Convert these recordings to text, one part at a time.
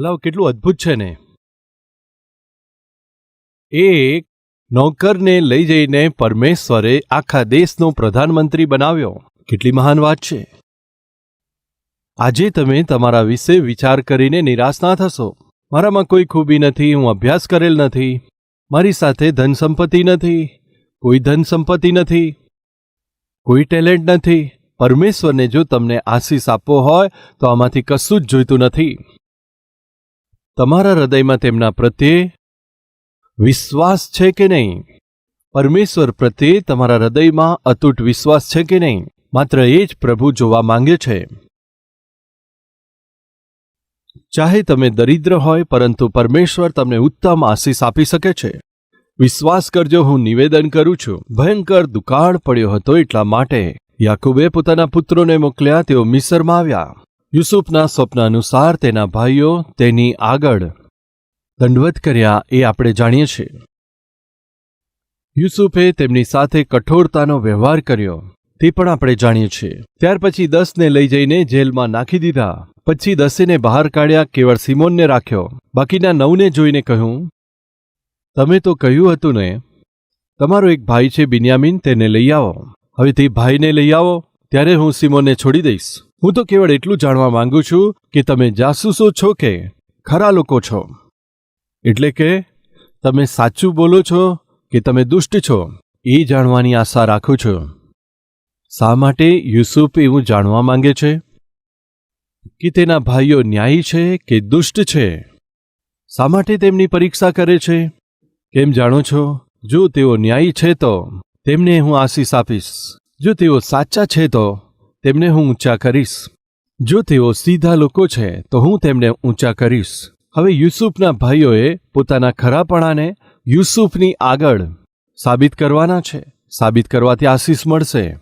ભલાવ કેટલું અદ્ભુત છે ને. એક નોકરને લઈ જઈને પરમેશ્વરે આખા દેશનો પ્રધાનમંત્રી બનાવ્યો. કેટલી મહાન વાત છે. આજે તમે તમારા વિશે વિચાર કરીને નિરાશ ના થશો. મારામાં કોઈ ખૂબી નથી, હું અભ્યાસ કરેલ નથી. મારી સાથે ધન સંપત્તિ નથી. કોઈ ધન સંપત્તિ નથી. કોઈ ટેલેન્ટ નથી. પરમેશ્વરને જો તમને આશીષ આપવો હોય, તો આમાંથી કશું જ જોઈતું નથી. તમારા હૃદયમાં તેમના પ્રત્યે વિશ્વાસ છે કે નહીં? પરમેશ્વર પ્રત્યે તમારા હૃદયમાં અતૂટ વિશ્વાસ છે કે નહીં? માત્ર એ જ પ્રભુ જોવા માંગે છે. ચાહે તમે દરિદ્ર હોય, પરંતુ પરમેશ્વર તમને ઉત્તમ આશીષ આપી શકે છે. વિશ્વાસ કરજો, હું નિવેદન કરું છું. ભયંકર દુકાળ પડ્યો હતો એટલા માટે યાકુબે પોતાના પુત્રોને મોકલ્યા, તેઓ મિસરમાં આવ્યા. યુસુફના સ્વપ્ન અનુસાર તેના ભાઈઓ તેની આગળ દંડવત કર્યા એ આપણે જાણીએ છીએ. યુસુફે તેમની સાથે કઠોરતાનો વ્યવહાર કર્યો, તે પણ આપણે જાણીએ છીએ. ત્યાર પછી દસને લઈ જઈને જેલમાં નાખી દીધા. પછી દસેને બહાર કાઢ્યા, કેવળ સિમોનને રાખ્યો. બાકીના નવને જોઈને કહ્યું, તમે તો કહ્યું હતું ને, તમારો એક ભાઈ છે બિન્યામીન, તેને લઈ આવો. હવે તે ભાઈને લઈ આવો, ત્યારે હું સિમોનને છોડી દઈશ. હું તો કેવળ એટલું જાણવા માંગુ છું કે તમે જાસૂસો છો કે ખરા લોકો છો. એટલે કે, તમે સાચું બોલો છો કે તમે દુષ્ટ છો, એ જાણવાની આશા રાખું છું. શા માટે યુસુફ એવું જાણવા માંગે છે? કે તેના ભાઈઓ ન્યાયી છે કે દુષ્ટ છે? શા માટે તેમની પરીક્ષા કરે છે? કેમ જાણો છો? જો તેઓ ન્યાયી છે તો તેમને હું આશીષ આપીશ. જો તેઓ સાચા છે તો તેમને હું ઊંચા કરીશ. જો તેઓ સીધા લોકો છે, તો હું તેમને ઊંચા કરીશ. હવે યુસુફના ભાઈઓએ પોતાના ખરાપણાને યુસુફની આગળ સાબિત કરવાના છે. સાબિત કરવાથી આશીષ મળશે.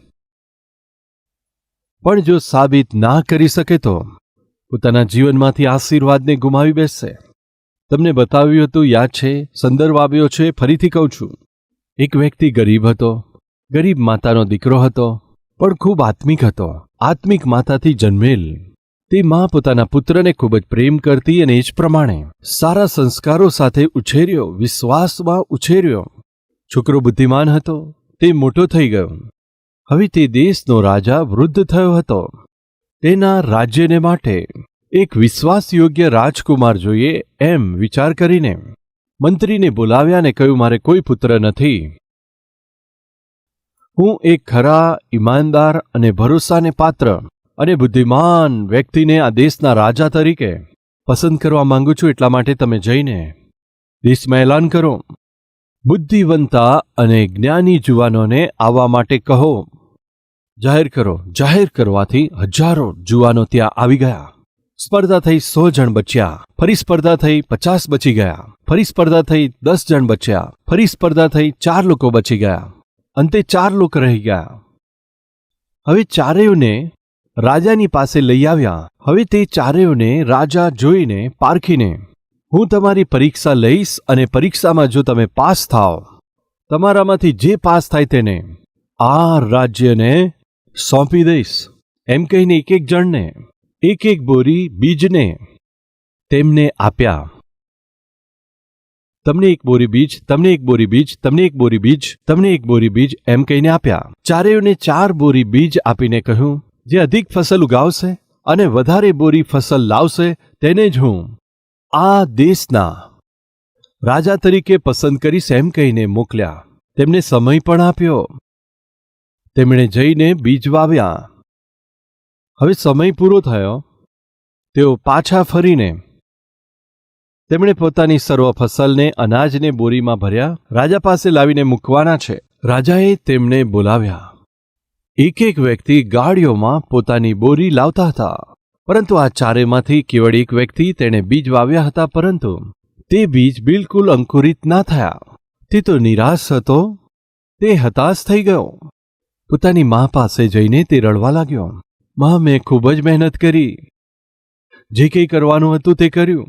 પણ જો સાબિત ના કરી શકે તો પોતાના જીવનમાંથી આશીર્વાદને ગુમાવી બેસશે. તમને બતાવ્યું હતું, યાદ છે, સંદર્ભ આવ્યો છે, ફરીથી કહું છું. એક વ્યક્તિ ગરીબ હતો. ગરીબ માતાનો દીકરો હતો. પણ ખૂબ આત્મિક હતો. આત્મિક માતાથી જન્મેલ. તે મા પોતાના પુત્રને ખૂબ જ પ્રેમ કરતી અને એ જ પ્રમાણે સારા સંસ્કારો સાથે ઉછેર્યો, વિશ્વાસમાં ઉછેર્યો. છોકરો બુદ્ધિમાન હતો. તે મોટો થઈ ગયો. હવે તે દેશનો રાજા વૃદ્ધ થયો હતો. તેના રાજ્યને માટે એક વિશ્વાસયોગ્ય રાજકુમાર જોઈએ એમ વિચાર કરીને મંત્રીને બોલાવ્યા ને કહ્યું, મારે કોઈ પુત્ર નથી. હું એક ખરા ઈમાનદાર અને ભરોસાને પાત્ર અને બુદ્ધિમાન વ્યક્તિને આ દેશના રાજા તરીકે પસંદ કરવા માંગુ છું એટલા માટે તમે જઈને દેશમાં એલાન કરો. બુદ્ધિવંતા અને જ્ઞાની જુવાનોને આવવા માટે કહો. જાહેર કરો, જાહેર કરવાથી હજારો જુવાનો ત્યાં આવી ગયા. સ્પર્ધા થઈ સો જણ બચ્યા, ફરી સ્પર્ધા થઈ પચાસ બચી ગયા, ફરી સ્પર્ધા થઈ દસ જણ બચ્યા, ફરી સ્પર્ધા થઈ ચાર લોકો બચી ગયા. અંતે ચાર લોકો રહી ગયા. હવે ચારેયોને રાજાની પાસે લઈ આવ્યા. હવે તે ચારેયોને રાજા જોઈને પારખીને, હું તમારી પરીક્ષા લઈશ અને પરીક્ષામાં જો તમે પાસ થાઓ તમારામાંથી જે પાસ થાય તેને આ રાજ્યને સોંપી દઈશ. એમ કહીને એક એક જણને એક એક બોરી બીજને તેમને આપ્યા. તમને એક બોરી બીજ, તમને એક બોરી બીજ, તમને એક બોરી બીજ, તમને એક બોરી બીજ એમ કહીને આપ્યા. ચારેયોને ચાર બોરી બીજ આપીને કહ્યું, જે અધિક ફસલ ઉગાવશે અને વધારે બોરી ફસલ લાવશે તેને જ હું. આ દેશના રાજા તરીકે પસંદ કરીશ એમ કહીને મોકલ્યા. તેમને સમય પણ આપ્યો. તેમણે જઈને બીજ વાવ્યા. હવે સમય પૂરો થયો. તેઓ પાછા ફરીને તેમણે પોતાની સર્વ ફસલને અનાજને બોરીમાં ભર્યા, રાજા પાસે લાવીને મૂકવાના છે. રાજાએ તેમને બોલાવ્યા. એક એક વ્યક્તિ ગાડીઓમાં પોતાની બોરી લાવતા હતા. પરંતુ આ ચારેમાંથી કેવળ એક વ્યક્તિ તેણે બીજ વાવ્યા હતા, પરંતુ તે બીજ બિલકુલ અંકુરિત ના થયા. તે તો નિરાશ હતો. તે હતાશ થઈ ગયો. પોતાની મા પાસે જઈને તે રડવા લાગ્યો. મા, મેં ખૂબ જ મહેનત કરી. જે કંઈ કરવાનું હતું તે કર્યું.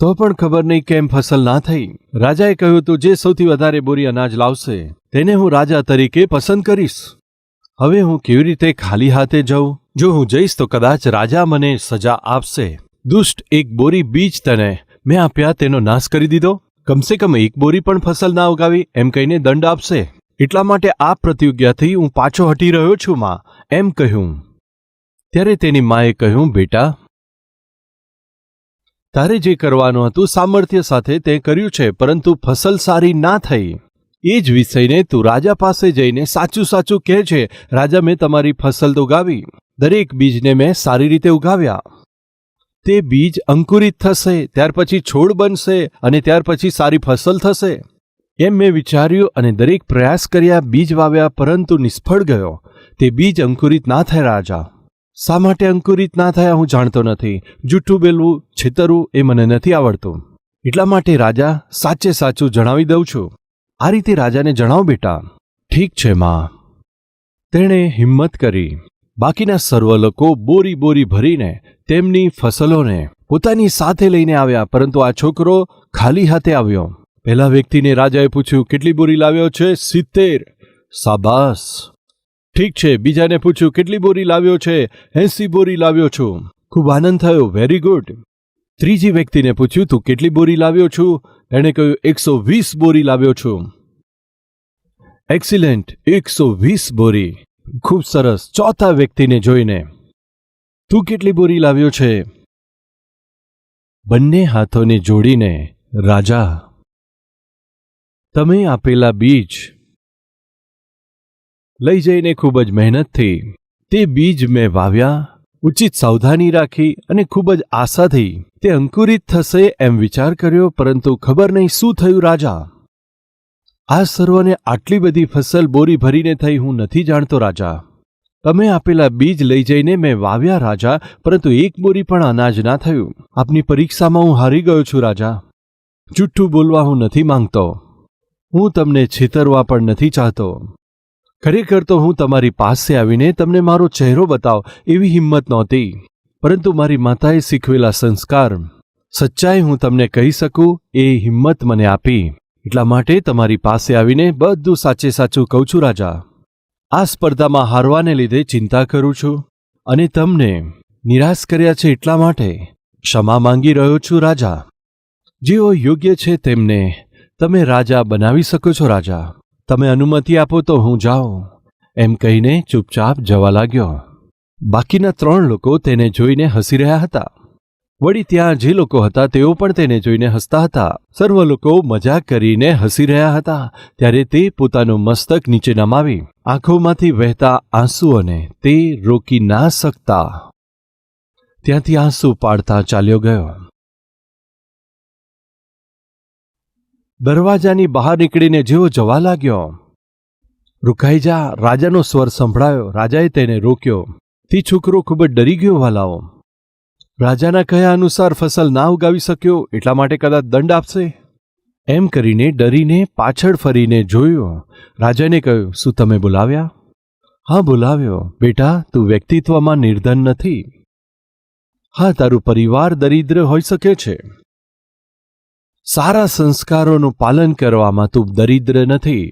તો પણ ખબર નહીં કેમ ફસલ ના થઈ. રાજાએ કહ્યું હતું જે સૌથી વધારે બોરી અનાજ લાવશે, તેને હું રાજા તરીકે પસંદ કરીશ. હવે હું કેવી રીતે ખાલી હાથે જાઉં? જો હું જઈશ તો કદાચ રાજા મને સજા આપશે. દુષ્ટ એક બોરી બીજ તને. મેં આપ્યા, તેનો નાશ કરી દીધો. કમસે કમ એક બોરી પણ ફસલ ના ઉગાવી, એમ કહીને દંડ આપશે. એટલા માટે આ પ્રતિજ્ઞાથી હું પાછો હટી રહ્યો છું, માં. એમ કહ્યું. ત્યારે તેની માએ કહ્યું, બેટા તારે જે કરવાનું હતું સામર્થ્ય સાથે તે કર્યું છે, પરંતુ ફસલ સારી ના થઈ. એ જ વિષયને તું રાજા પાસે જઈને સાચું સાચું કહે છે, રાજા, મેં તમારી ફસલ તો ઉગાવી. દરેક બીજને મેં સારી રીતે ઉગાવ્યા. તે બીજ અંકુરિત થશે, ત્યાર પછી છોડ બનશે અને ત્યાર પછી સારી ફસલ થશે. એમ મેં વિચાર્યું અને દરેક પ્રયાસ કર્યા, બીજ વાવ્યા, પરંતુ નિષ્ફળ ગયો. તે બીજ અંકુરિત ના થયા, રાજા. શા માટે અંકુરિત ના થયા હું જાણતો નથી. જૂઠું બેલવું, છેતરવું એ મને નથી આવડતું. એટલા માટે રાજા સાચે સાચું જણાવી દઉં છું. આ રીતે રાજાને જણાવો બેટા. ઠીક છે, માં. તેણે હિંમત કરી. બાકીના સર્વ લોકો બોરી બોરી ભરીને તેમની ફસલોને પોતાની સાથે લઈને આવ્યા, પરંતુ આ છોકરો ખાલી હાથે આવ્યો. પહેલા વ્યક્તિને રાજાએ પૂછ્યું, કેટલી બોરી લાવ્યો છે? સિત્તેર. સાબાસ. ઠીક છે, બીજાને પૂછ્યું, કેટલી બોરી લાવ્યો છે? એસી બોરી લાવ્યો છું. ખૂબ આનંદ થયો, વેરી ગુડ. ત્રીજી વ્યક્તિને પૂછ્યું, તું કેટલી બોરી લાવ્યો છું? એણે કહ્યું, એકસો વીસ બોરી લાવ્યો છું. એક્સિલેન્ટ, એકસો વીસ બોરી. ખૂબ સરસ, ચોથા વ્યક્તિને જોઈને. તું કેટલી બોરી લાવ્યો છે? બંને હાથોને જોડીને, રાજા, તમે આપેલા બીજ લઈ જઈને ખૂબ જ મહેનતથી તે બીજ મેં વાવ્યા, ઉચિત સાવધાની રાખી અને ખૂબ જ આશાથી તે અંકુરિત થશે એમ વિચાર કર્યો, પરંતુ ખબર નહીં શું થયું રાજા. આ સર્વને આટલી બધી ફસલ બોરી ભરીને થઈ હું નથી જાણતો રાજા. તમે આપેલા બીજ લઈ જઈને મેં વાવ્યા રાજા, પરંતુ એક બોરી પણ અનાજ ના થયું. આપની પરીક્ષામાં હું હારી ગયો છું રાજા. જુઠ્ઠું બોલવા હું નથી માંગતો. હું તમને છેતરવા પણ નથી ચાહતો. ખરેખર તો હું તમારી પાસે આવીને તમને મારો ચહેરો બતાવ એવી હિંમત નહોતી. પરંતુ મારી માતાએ શીખવેલા સંસ્કાર, સચ્ચાઈ હું તમને કહી શકું, એ હિંમત મને આપી. એટલા માટે તમારી પાસે આવીને બધું સાચે સાચું કહું છું, રાજા. આ સ્પર્ધામાં હારવાને લીધે ચિંતા કરું છું અને તમને નિરાશ કર્યા છે એટલા માટે ક્ષમા માંગી રહ્યો છું, રાજા. જેઓ યોગ્ય છે તેમને તમે રાજા બનાવી શકો છો, રાજા. તમે અનુમતિ આપો તો હું જાઉં. એમ કહીને ચૂપચાપ જવા લાગ્યો. બાકીના ત્રણ લોકો તેને જોઈને હસી રહ્યા હતા. વળી ત્યાં જે લોકો હતા તેઓ પણ તેને જોઈને હસતા હતા. સર્વ લોકો મજાક કરીને હસી રહ્યા હતા. ત્યારે તે પોતાનું મસ્તક નીચે નમાવી આંખોમાંથી વહેતા આંસુઓને તે રોકી ના શકતા. ત્યાંથી આંસુ પાડતા ચાલ્યો ગયો. દરવાજાની બહાર નીકળીને જેવો જવા લાગ્યો. રૂકાઈ જા, રાજાનો સ્વર સંભળાયો. રાજાએ તેને રોક્યો. તે છોકરો ખૂબ જ ડરી ગયો, વાલાઓ. રાજાના કહ્યા અનુસાર ફસલ ના ઉગાવી શક્યો, એટલા માટે કદાચ દંડ આપશે. એમ કરીને ડરીને પાછળ ફરીને જોયો. રાજાને કહ્યું, શું તમે બોલાવ્યા? હા, બોલાવ્યો. બેટા, તું વ્યક્તિત્વમાં નિર્ધન નથી. હા, તારું પરિવાર દરિદ્ર હોઈ શકે છે. સારા સંસ્કારોનું પાલન કરવામાં તું દરિદ્ર નથી.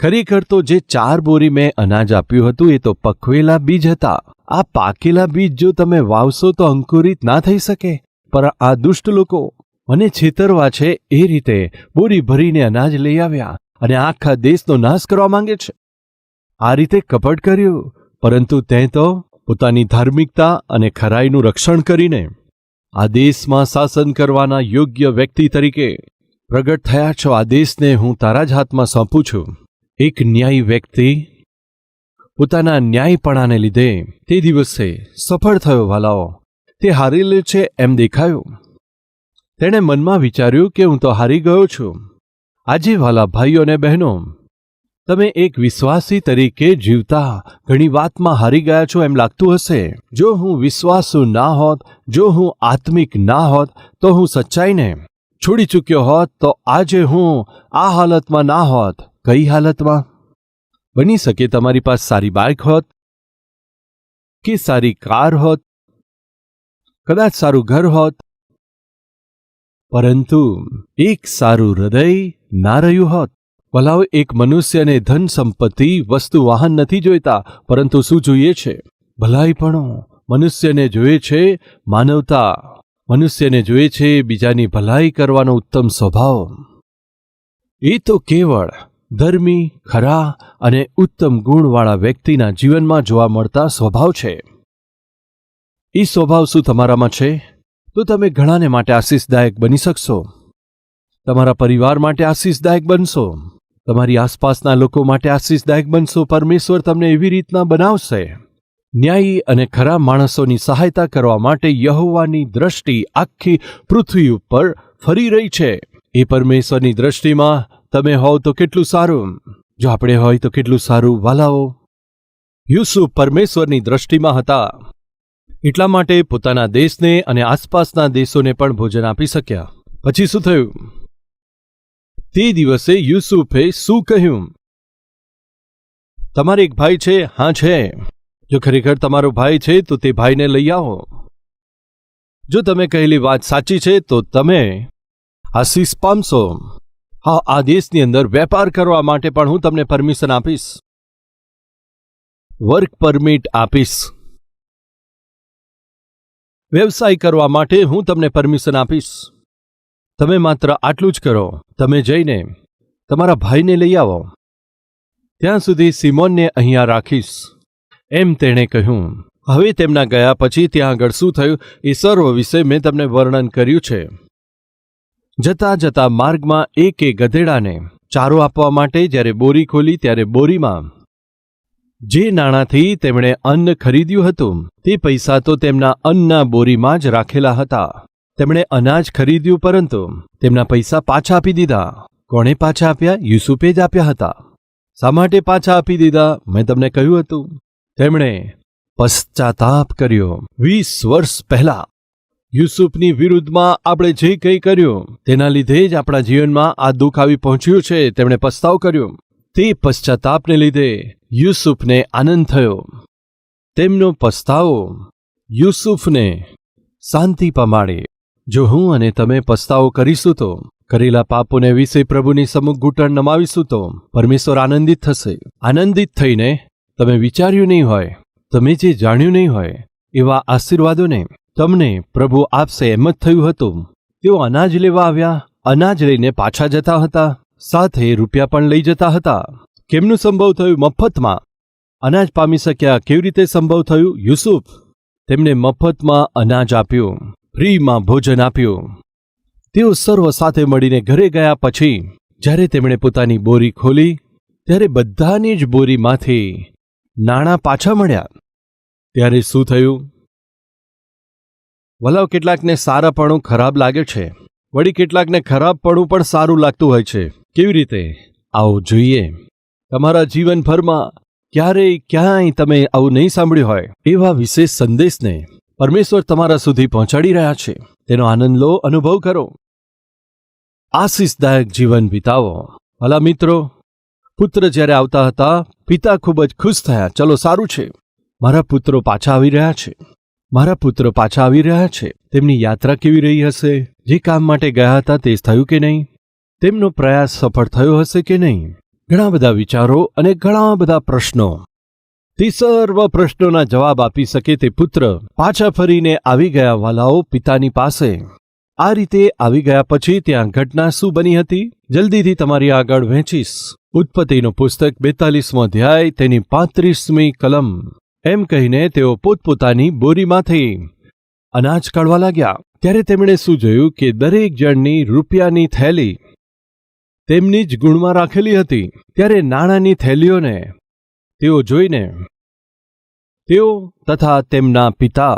ખરેખર તો જે ચાર બોરી મેં અનાજ આપ્યું હતું એ તો પકવેલા બીજ હતા. આ પાકેલા બીજ જો તમે વાવશો તો અંકુરિત ના થઈ શકે. પણ આ દુષ્ટ લોકો મને છેતરવા છે એ રીતે બોરી ભરીને અનાજ લઈ આવ્યા અને આખા દેશનો નાશ કરવા માંગે છે. આ રીતે કપટ કર્યું, પરંતુ તે તો પોતાની ધાર્મિકતા અને ખરાઈનું રક્ષણ કરીને આ દેશમાં શાસન કરવાના યોગ્ય વ્યક્તિ તરીકે પ્રગટ થયા છો, આ દેશને હું તારા જ હાથમાં સોંપું છું. એક ન્યાયી વ્યક્તિ પોતાના ન્યાયપણાને લીધે તે દિવસે સફળ થયો, વાલાઓ. તે હારેલું છે એમ દેખાયું. તેણે મનમાં વિચાર્યું કે હું તો હારી ગયો છું. આજે, વાલા ભાઈઓ અને બહેનો તમે એક વિશ્વાસી તરીકે જીવતા ઘણી વાતમાં હારી ગયા છો એમ લાગતું હશે. જો હું વિશ્વાસુ ના હોત, જો હું આત્મિક ના હોત, તો હું સચ્ચાઈને છોડી ચૂક્યો હોત, તો આજે હું આ હાલતમાં ના હોત. કઈ હાલતમાં? બની શકે તમારી પાસે સારી બાઇક હોત કે સારી કાર હોત. કદાચ સારું ઘર હોત. પરંતુ એક સારું હૃદય ના રહ્યું હોત. ભલાઓ એક મનુષ્યને ધન સંપત્તિ, વસ્તુ, વાહન નથી જોઈતા, પરંતુ શું જોઈએ છે? ભલાઈપણો મનુષ્યને જોઈએ છે, માનવતા મનુષ્યને જોઈએ છે, બીજાની ભલાઈ કરવાનો ઉત્તમ સ્વભાવ. એ તો કેવળ ધર્મી, ખરા અને ઉત્તમ ગુણવાળા વ્યક્તિના જીવનમાં જોવા મળતા સ્વભાવ છે. એ સ્વભાવ શું તમારામાં છે? તો તમે ઘણાને માટે આશીષદાયક બની શકશો. તમારા પરિવાર માટે આશીષદાયક બનશો. તમારી આસપાસના લોકો માટે આશીષદાયક બનશો. પરમેશ્વર તમને એવી રીતના બનાવશે. ન્યાયી અને ખરા માણસોની સહાયતા કરવા માટે યહોવાની દ્રષ્ટિ આખી પૃથ્વી ઉપર ફરી રહી છે. એ પરમેશ્વરની દ્રષ્ટિમાં તમે હોવ તો કેટલું સારું. જો આપણે હોય તો કેટલું સારું, વાલાઓ. યુસુફ પરમેશ્વરની દ્રષ્ટિમાં હતા. એટલા માટે પોતાના દેશને અને આસપાસના દેશોને પણ ભોજન આપી શક્યા. પછી શું થયું? તે દિવસે યુસુફે શું કહ્યું? તમારે એક ભાઈ છે, હા છે. જો ખરેખર તમારો ભાઈ છે, તો તે ભાઈને લઈ આવો. જો તમે કહેલી વાત સાચી છે, તો તમે આશીષ પામશો. હા, આ દેશની અંદર વેપાર કરવા માટે પણ હું તમને પરમિશન આપીશ. વર્ક પરમિટ આપીશ. વ્યવસાય કરવા માટે હું તમને પરમિશન આપીશ. તમે માત્ર આટલું જ કરો. તમે જઈને તમારા ભાઈને લઈ આવો. ત્યાં સુધી સિમોનને અહીંયા રાખીશ. એમ તેણે કહ્યું. હવે તેમના ગયા પછી ત્યાં આગળ શું થયું એ સર્વ વિશે મેં તમને વર્ણન કર્યું છે. જતા જતા માર્ગમાં એક એ ગધેડાને ચારો આપવા માટે જ્યારે બોરી ખોલી ત્યારે બોરીમાં જે નાણાંથી તેમણે અન્ન ખરીદ્યું હતું તે પૈસા તો તેમના અન્નના બોરીમાં જ રાખેલા હતા. તેમણે અનાજ ખરીદ્યું, પરંતુ તેમના પૈસા પાછા આપી દીધા. કોણે પાછા આપ્યા? યુસુફે જ આપ્યા હતા. શા માટે પાછા આપી દીધા? મેં તમને કહ્યું હતું. તેમણે પશ્ચાતાપ કર્યો. વીસ વર્ષ પહેલા યુસુફની વિરુદ્ધમાં આપણે જે કંઈ કર્યું, તેના લીધે જ આપણા જીવનમાં આ દુઃખ આવી પહોંચ્યું છે, તેમણે પસ્તાવ કર્યો. તે પશ્ચાતાપને લીધે યુસુફને આનંદ થયો. તેમનો પસ્તાવો યુસુફને શાંતિ પમાડે. જો હું અને તમે પસ્તાવો કરીશું તો, કરેલા પાપોને વિશે પ્રભુની સમુખ ઘૂંટણ નમાવીશું તો, પરમેશ્વર આનંદિત થશે. આનંદિત થઈને તમે વિચાર્યું નહીં હોય, તમે જે જાણ્યું નહીં હોય, એવા આશીર્વાદોને તમને પ્રભુ આપશે એમ જ થયું હતું. તેઓ અનાજ લેવા આવ્યા, અનાજ લઈને પાછા જતા હતા, સાથે રૂપિયા પણ લઈ જતા હતા. કેમનું સંભવ થયું મફતમાં? અનાજ પામી શક્યા કેવી રીતે સંભવ થયું? યુસુફ, તેમને મફતમાં અનાજ આપ્યું. ફ્રીમાં ભોજન આપ્યું. તેઓ સર્વ સાથે મળીને ઘરે ગયા પછી, જ્યારે તેમણે પોતાની બોરી ખોલી, ત્યારે બધાની જ બોરીમાંથી નાણાં પાછા મળ્યા. ત્યારે શું થયું? વલાવ, કેટલાકને સારાપણું ખરાબ લાગે છે. વળી કેટલાકને ખરાબપણું પણ સારું લાગતું હોય છે. કેવી રીતે? આવો જોઈએ. તમારા જીવનભરમાં ક્યારેય ક્યાંય તમે આવું નહીં સાંભળ્યું હોય. એવા વિશેષ સંદેશને પરમેશ્વર તમારા સુધી પહોંચાડી રહ્યા છે. તેનો આનંદ લો, અનુભવ કરો. આશીષદાયક જીવન વિતાવો. ભલા મિત્રો, પુત્ર જ્યારે આવતા હતા, પિતા ખૂબ જ ખુશ થયા. ચલો, સારું છે. મારા પુત્રો પાછા આવી રહ્યા છે. મારા પુત્રો પાછા આવી રહ્યા છે. તેમની યાત્રા કેવી રહી હશે? જે કામ માટે ગયા હતા તે થયું કે નહીં? તેમનો પ્રયાસ સફળ થયો હશે કે નહીં? ઘણા બધા વિચારો અને ઘણા બધા પ્રશ્નો. તે સર્વ પ્રશ્નોના જવાબ આપી શકે તે પુત્ર પાછા ફરીને આવી ગયા વાલાઓ પિતાની પાસે. આ રીતે આવી ગયા પછી ત્યાં ઘટના શું બની હતી? જલ્દીથી તમારી આગળ વહેંચીશ. ઉત્પત્તિનું પુસ્તક બેતાલીસમો અધ્યાય, તેની પાંત્રીસમી કલમ. એમ કહીને તેઓ પોતપોતાની બોરીમાંથી અનાજ કાઢવા લાગ્યા. ત્યારે તેમણે શું જોયું કે દરેક જણની રૂપિયાની થેલી તેમની જ ગુણમાં રાખેલી હતી. ત્યારે નાણાંની થેલીઓને તેઓ જોઈને તેઓ તથા તેમના પિતા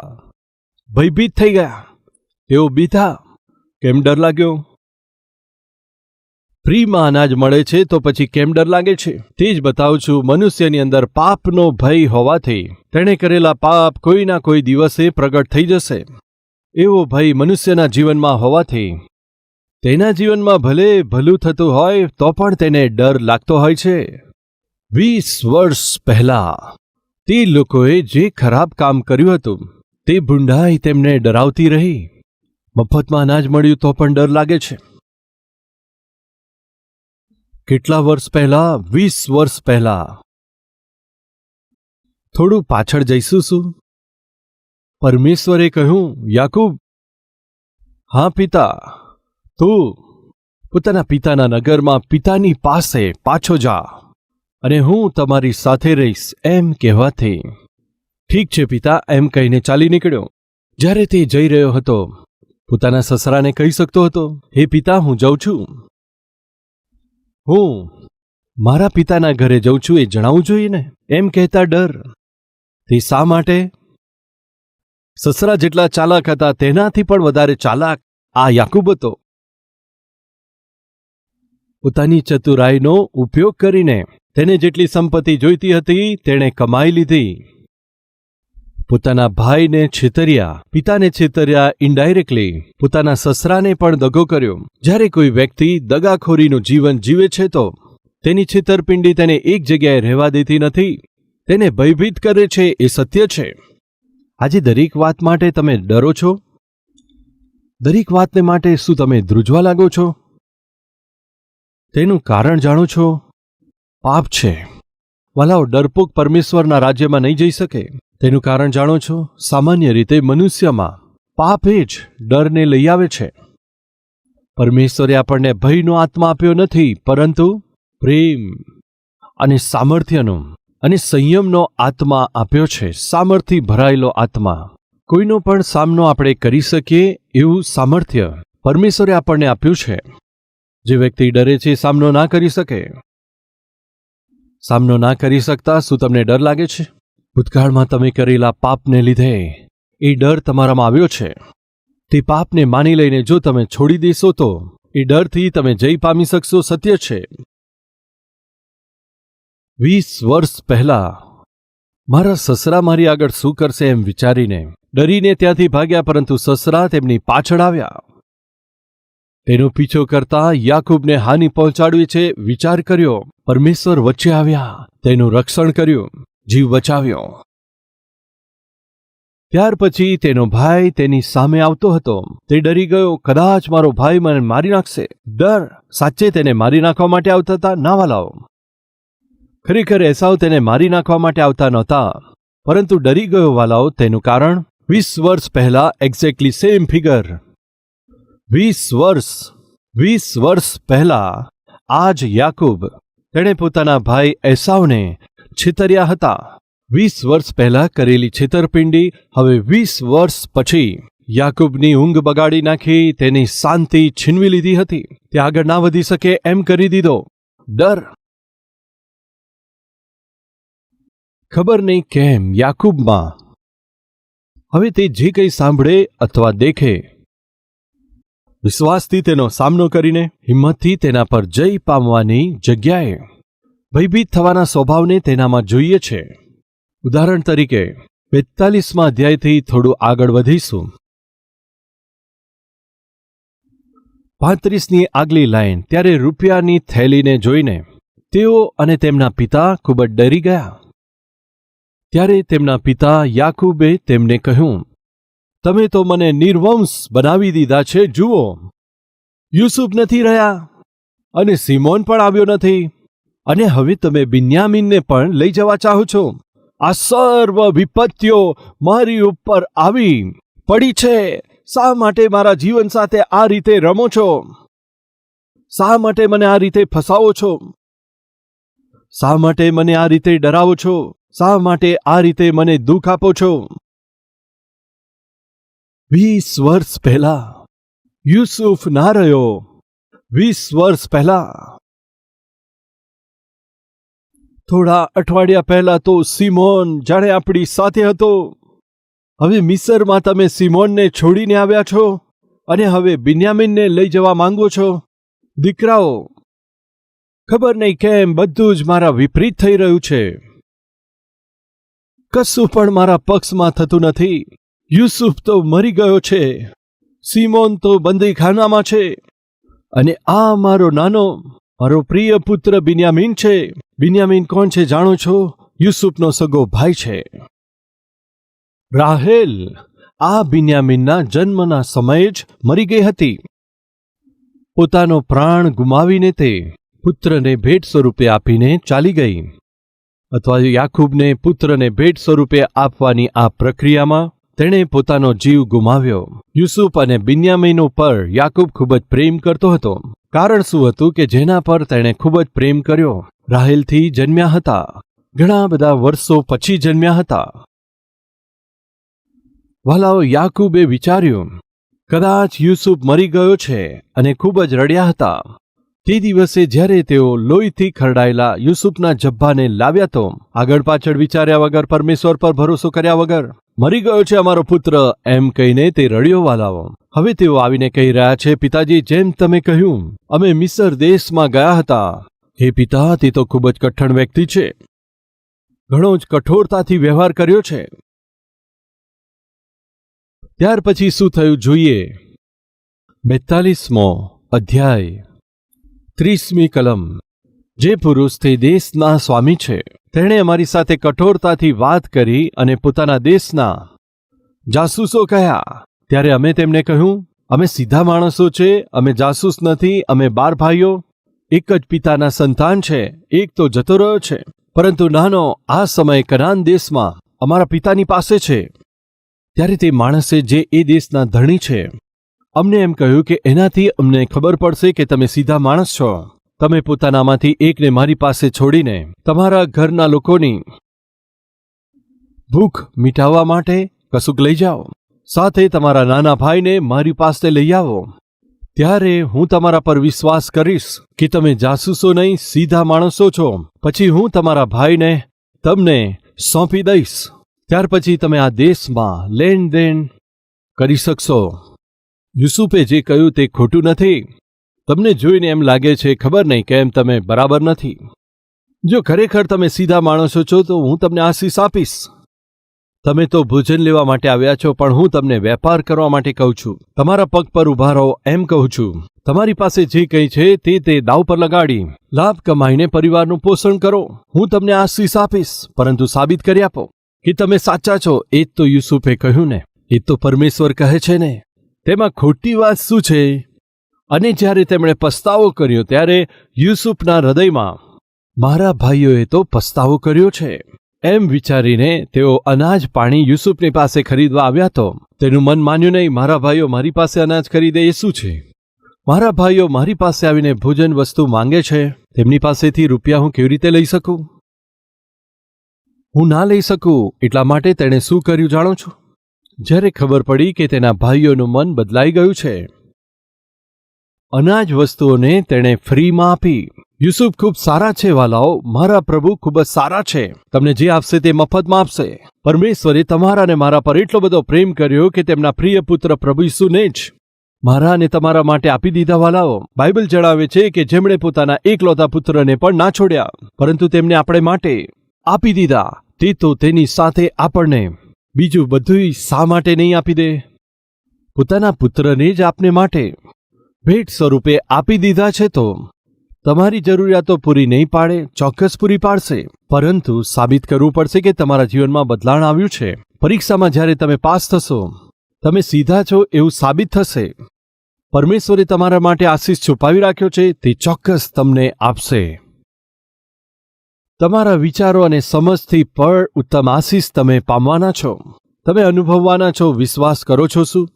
ભયભીત થઈ ગયા. તેઓ બીધા કેમ ડર લાગ્યો? ફ્રીમાં અનાજ મળે છે તો પછી કેમ ડર લાગે છે? તે જ બતાવું છું, મનુષ્યની અંદર પાપનો ભય હોવાથી તેણે કરેલા પાપ કોઈના કોઈ દિવસે પ્રગટ થઈ જશે. એવો ભય મનુષ્યના જીવનમાં હોવાથી તેના જીવનમાં ભલે ભલું થતું હોય, તો પણ તેને ડર લાગતો હોય છે. વીસ વર્ષ પહેલા, તે લોકોએ જે ખરાબ કામ કર્યું હતું, તે ભૂંડાઈ તેમને ડરાવતી રહી. મફતમાં અનાજ મળ્યું તો પણ ડર લાગે છે. કેટલા વર્ષ પહેલા, વીસ વર્ષ પહેલા? થોડું પાછળ જઈશું શું? પરમેશ્વરે કહ્યું, યાકૂબ. હા, પિતા. તું પોતાના પિતાના નગરમાં પિતાની પાસે પાછો જા. અને હું તમારી સાથે રહીશ એમ કહેવાથી. ઠીક છે પિતા, એમ કહીને ચાલી નીકળ્યો. જ્યારે તે જઈ રહ્યો હતો, પોતાના સસરાને કહી શકતો હતો, હે પિતા, હું જઉં છું. હું મારા પિતાના ઘરે જઉં છું એ જણાવવું જોઈએ ને? એમ કહેતા ડર. તે શા માટે? સસરા જેટલા ચાલાક હતા તેનાથી પણ વધારે ચાલાક આ યાકૂબ હતો. પોતાની ચતુરાઈનો ઉપયોગ કરીને તેને જેટલી સંપત્તિ જોઈતી હતી, તેણે કમાઈ લીધી. પોતાના ભાઈને છેતર્યા, પિતાને છેતર્યા ઇનડાયરેક્ટલી પોતાના સસરાને પણ દગો કર્યો. જ્યારે કોઈ વ્યક્તિ દગાખોરીનું જીવન જીવે છે તો તેની છેતરપિંડી તેને એક જગ્યાએ રહેવા દેતી નથી. તેને ભયભીત કરે છે એ સત્ય છે. આજે દરેક વાત માટે તમે ડરો છો? દરેક વાતને માટે શું તમે ધ્રુજવા લાગો છો? તેનું કારણ જાણો છો? પાપ છે. વલાઓ ડરપોક પરમેશ્વરના રાજ્યમાં નહીં જઈ શકે. તેનું કારણ જાણો છો? સામાન્ય રીતે મનુષ્યમાં પાપ એ જ ડરને લઈ આવે છે. પરમેશ્વરે આપણને ભયનો આત્મા આપ્યો નથી, પરંતુ પ્રેમ અને સામર્થ્યનો અને સંયમનો આત્મા આપ્યો છે. સામર્થ્ય ભરાયેલો આત્મા. કોઈનો પણ સામનો આપણે કરી શકીએ એવું સામર્થ્ય પરમેશ્વરે આપણને આપ્યું છે. જે વ્યક્તિ ડરે છે સામનો ના કરી શકે. સામનો ના કરી શકતા શું તમને ડર લાગે છે? ભૂતકાળમાં તમે કરેલા પાપને લીધે એ ડર તમારામાં આવ્યો છે. તે પાપને માની લઈને જો તમે છોડી દેશો તો એ ડરથી તમે જઈ પામી શકશો, સત્ય છે. વીસ વર્ષ પહેલા મારા સસરા મારી આગળ શું કરશે એમ વિચારીને ડરીને ત્યાંથી ભાગ્યા, પરંતુ સસરા તેમની પાછળ આવ્યા. તેનો પીછો કરતા યાકૂબને હાનિ પહોંચાડવી છે વિચાર કર્યો. પરમેશ્વર વચ્ચે આવ્યા. તેનું રક્ષણ કર્યું. જીવ બચાવ્યો. ત્યાર પછી તેનો ભાઈ તેની સામે આવતો હતો. તે ડરી ગયો, કદાચ મારો ભાઈ મને મારી નાખશે. ડર. સાચે તેને મારી નાખવા માટે આવતા હતા. નાવાલાઓ ખરેખર એસાવ તેને મારી નાખવા માટે આવતા નહોતા. પરંતુ ડરી ગયો વાલાઓ તેનું કારણ વીસ વર્ષ પહેલા એક્ઝેક્ટલી સેમ ફિગર વીસ વર્ષ વીસ વર્ષ પહેલા આજ યાકુબ તેણે પોતાના ભાઈ એસાવને છેતર્યા હતા. વીસ વર્ષ પહેલા કરેલી છેતરપિંડી હવે વીસ વર્ષ પછી યાકુબની ઊંઘ બગાડી નાખી, તેની શાંતિ છીનવી લીધી હતી. તે આગળ ના વધી શકે એમ કરી દીધો. ડર. ખબર નહીં કેમ યાકુબમાં. હવે તે જે કંઈ સાંભળે અથવા દેખે વિશ્વાસથી તેનો સામનો કરીને હિંમતથી તેના પર જય પામવાની જગ્યાએ ભયભીત થવાના સ્વભાવને તેનામાં જોઈએ છે. ઉદાહરણ તરીકે, બેતાલીસમાં અધ્યાયથી થોડું આગળ વધીશું. પાંત્રીસની આગલી લાઈન, ત્યારે રૂપિયાની થેલીને જોઈને તેઓ અને તેમના પિતા ખૂબ જ ડરી ગયા. ત્યારે તેમના પિતા યાકૂબે તેમને કહ્યું તમે તો મને નિર્વંશ બનાવી દીધા છે, જુઓ. યુસુફ નથી રહ્યા અને સિમોન પણ આવ્યો નથી. અને હવે તમે બિન્યામીનને પણ લઈ જવા ચાહો છો. આ સર્વ વિપત્તિઓ મારી ઉપર આવી પડી છે. શા માટે મારા જીવન સાથે આ રીતે રમો છો? શા માટે મને આ રીતે ફસાવો છો? શા માટે મને આ રીતે ડરાવો છો? શા માટે આ રીતે મને દુઃખ આપો છો? વીસ વર્ષ પહેલા યુસુફ ના રહ્યો. વીસ વર્ષ પહેલા. થોડા અઠવાડિયા પહેલા તો સિમોન જાણે આપણી સાથે હતો. હવે મિસરમાં તમે સિમોનને છોડીને આવ્યા છો અને હવે બિન્યામિનને લઈ જવા માંગો છો. દીકરાઓ, ખબર નહીં કેમ બધું જ મારા વિપરીત થઈ રહ્યું છે. કશું પણ મારા પક્ષમાં થતું નથી. યુસુફ તો મરી ગયો છે, સિમોન તો બંદીખાનામાં છે, અને આ મારો નાનો, મારો પ્રિય પુત્ર બિન્યામીન છે. બિન્યામીન કોણ છે જાણો છો? યુસુફનો સગો ભાઈ છે. રાહેલ, આ બિન્યામીનના જન્મના સમયે જ મરી ગઈ હતી. પોતાનો પ્રાણ ગુમાવીને તે પુત્રને ભેટ સ્વરૂપે આપીને ચાલી ગઈ. અથવા યાકૂબને પુત્રને ભેટ સ્વરૂપે આપવાની આ પ્રક્રિયામાં તેણે પોતાનો જીવ ગુમાવ્યો. યુસુફ અને બિન્યામીન ઉપર યાકુબ ખૂબ જ પ્રેમ કરતો હતો. કારણ શું હતું કે જેના પર તેણે ખૂબ જ પ્રેમ કર્યો? રાહેલથી જન્મ્યા હતા. ઘણા બધા વર્ષો પછી જન્મ્યા હતા. વાલાઓ યાકુબે વિચાર્યું, કદાચ યુસુફ મરી ગયો છે અને ખૂબ જ રડ્યા હતા. તે દિવસે જ્યારે તેઓ લોહીથી ખરડાયેલા યુસુફના જબ્બાને લાવ્યા તો આગળ પાછળ વિચાર્યા વગર પરમેશ્વર પર ભરોસો કર્યા વગર મરી ગયો છે અમારો પુત્ર એમ કહીને તે રડ્યો વાલાવો. હવે તેઓ આવીને કહી રહ્યા છે, પિતાજી, જેમ તમે કહ્યું, અમે મિસર દેશમાં ગયા હતા. હે પિતા, તે તો ખૂબ જ કઠણ વ્યક્તિ છે. ઘણો જ કઠોરતાથી વ્યવહાર કર્યો છે. ત્યાર પછી શું થયું જોઈએ? બેતાલીસમો અધ્યાય. ત્રીસમી કલમ. જે પુરુષ તે દેશના સ્વામી છે. તેણે અમારી સાથે કઠોરતાથી વાત કરી અને પોતાના દેશના જાસૂસો કહ્યા, ત્યારે અમે તેમને કહ્યું, અમે સીધા માણસો છે, અમે જાસૂસ નથી, અમે બાર ભાઈઓ, એક જ પિતાના સંતાન છે, એક તો જતો રહ્યો છે. પરંતુ નાનો, આ સમય કનાન દેશમાં અમારા પિતાની પાસે છે. ત્યારે તે માણસે જે એ દેશના ધણી છે અમને એમ કહ્યું કે એનાથી અમને ખબર પડશે કે તમે સીધા માણસ છો. તમે પોતાનામાંથી એકને મારી પાસે છોડીને તમારા ઘરના લોકોની ભૂખ મિટાવવા માટે કશુંક લઈ જાઓ. સાથે તમારા નાના ભાઈને મારી પાસે લઈ આવો. ત્યારે હું તમારા પર વિશ્વાસ કરીશ કે તમે જાસૂસો નહીં, સીધા માણસો છો. પછી હું તમારા ભાઈને તમને સોંપી દઈશ. ત્યાર પછી તમે આ દેશમાં લેણ દેણ કરી શકશો. યુસુફે જે કહ્યું તે ખોટું નથી. તમને જોઈને એમ લાગે છે, ખબર નહીં કેમ તમે બરાબર નથી. જો ખરેખર તમે સીધા માણસો છો, તો હું તમને આશીષ આપીશ. તમે તો ભોજન લેવા માટે આવ્યા છો, પણ હું તમને વેપાર કરવા માટે કહું છું. તમારા પગ પર ઊભા રહો એમ કહું છું. તમારી પાસે જે કંઈ છે, તે તે દાવ પર લગાડી. લાભ કમાઈને પરિવારનું પોષણ કરો. હું તમને આશીષ આપીશ, પરંતુ સાબિત કરી આપો. કે તમે સાચા છો, એ જ તો યુસુફે કહ્યું ને. એ તો પરમેશ્વર કહે છે ને. તેમાં ખોટી વાત શું છે? અને જ્યારે તેમણે પસ્તાવો કર્યો ત્યારે યુસુફના હૃદયમાં, મારા ભાઈઓએ તો પસ્તાવો કર્યો છે. એમ વિચારીને તેઓ અનાજ પાણી યુસુફની પાસે ખરીદવા આવ્યા તો, તેનું મન માન્યું નહીં, મારા ભાઈઓ મારી પાસે અનાજ ખરીદે એ શું છે? મારા ભાઈઓ મારી પાસે આવીને ભોજન વસ્તુ માંગે છે, તેમની પાસેથી રૂપિયા હું કેવી રીતે લઈ શકું? હું ના લઈ શકું, એટલા માટે તેણે શું કર્યું જાણો છો? જ્યારે ખબર પડી કે તેના ભાઈઓનું મન બદલાઈ ગયું છે, અનાજ વસ્તુઓને તેણે ફ્રીમાં આપી. યુસુફ, ખૂબ સારા છે વાલાઓ. મારા પ્રભુ ખૂબ જ સારા છે. તમને જે આપશે તે મફતમાં આપશે. પરમેશ્વરે તમારા અને મારા પર એટલો બધો પ્રેમ કર્યો કે તેમના પ્રિય પુત્ર પ્રભુ ઈસુને જ મારા અને તમારા માટે આપી દીધા વાલાઓ. બાઇબલ જણાવે છે કે જેમણે પોતાના એકલોતા પુત્રને પણ ના છોડ્યા, પરંતુ તેમને આપણે માટે આપી દીધા. તે તો તેની સાથે આપણને બીજું બધું શા માટે નહીં આપી દે? પોતાના પુત્રને જ આપને માટે ભેટ સ્વરૂપે આપી દીધા છે તો તમારી જરૂરિયાતો પૂરી નહીં પાડે, ચોક્કસ પૂરી પાડશે. પરંતુ સાબિત કરવું પડશે કે તમારા જીવનમાં બદલાણ આવ્યું છે. પરીક્ષામાં જ્યારે તમે પાસ થશો, તમે સીધા છો એવું સાબિત થશે. પરમેશ્વરે તમારા માટે આશીષ છુપાવી રાખ્યો છે, તે ચોક્કસ તમને આપશે. તમારા વિચારો અને સમજથી પર ઉત્તમ આશીષ તમે પામવાના છો. તમે અનુભવવાના છો, વિશ્વાસ કરો છો શું?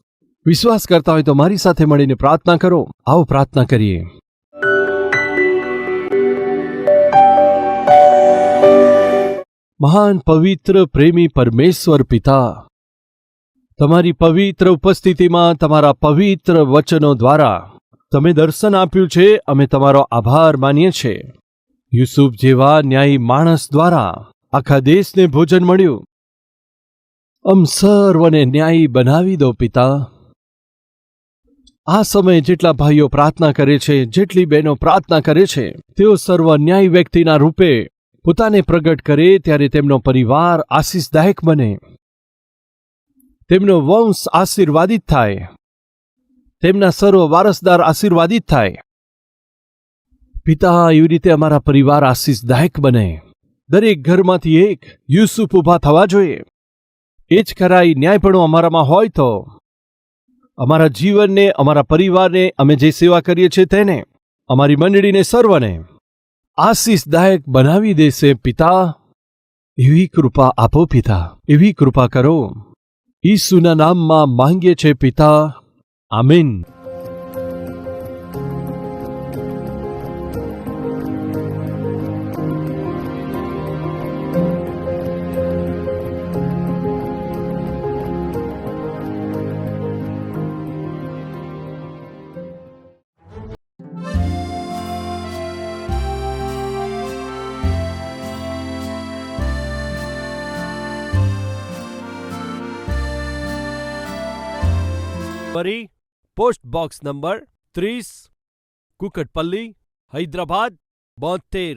વિશ્વાસ કરતા હોય તો મારી સાથે મળીને પ્રાર્થના કરો. આવો પ્રાર્થના કરીએ. મહાન પવિત્ર પ્રેમી પરમેશ્વર પિતા, તમારી પવિત્ર ઉપસ્થિતિમાં તમારા પવિત્ર વચનો દ્વારા તમે દર્શન આપ્યું છે, અમે તમારો આભાર માનીએ છીએ. યુસુફ જેવા ન્યાયી માણસ દ્વારા આખા દેશને ભોજન મળ્યું. અમ સર્વને ન્યાયી બનાવી દો પિતા. આ સમયે જેટલા ભાઈઓ પ્રાર્થના કરે છે, જેટલી બહેનો પ્રાર્થના કરે છે, તેઓ સર્વ ન્યાયી વ્યક્તિના રૂપે પોતાને પ્રગટ કરે ત્યારે તેમનો પરિવાર આશીષદાયક બને. તેમનો વંશ આશીર્વાદિત થાય. તેમના સર્વ વારસદાર આશીર્વાદિત થાય. પિતા એવી રીતે અમારા પરિવાર આશીષદાયક બને. દરેક ઘરમાંથી એક યુસુફ ઊભા થવા જોઈએ. એ જ ખરાઈ ન્યાયપણું અમારામાં હોય તો. અમારા જીવનને, અમારા પરિવારને અમે જે સેવા કરીએ છીએ તેને અમારી મંડળીને સર્વને આશીષદાયક બનાવી દેશે પિતા. એવી કૃપા આપો પિતા. એવી કૃપા કરો. ઈસુના નામમાં માંગીએ છે પિતા. આમીન. બોક્સ નંબર ત્રીસ કુકટપલ્લી હૈદરાબાદ બોતેર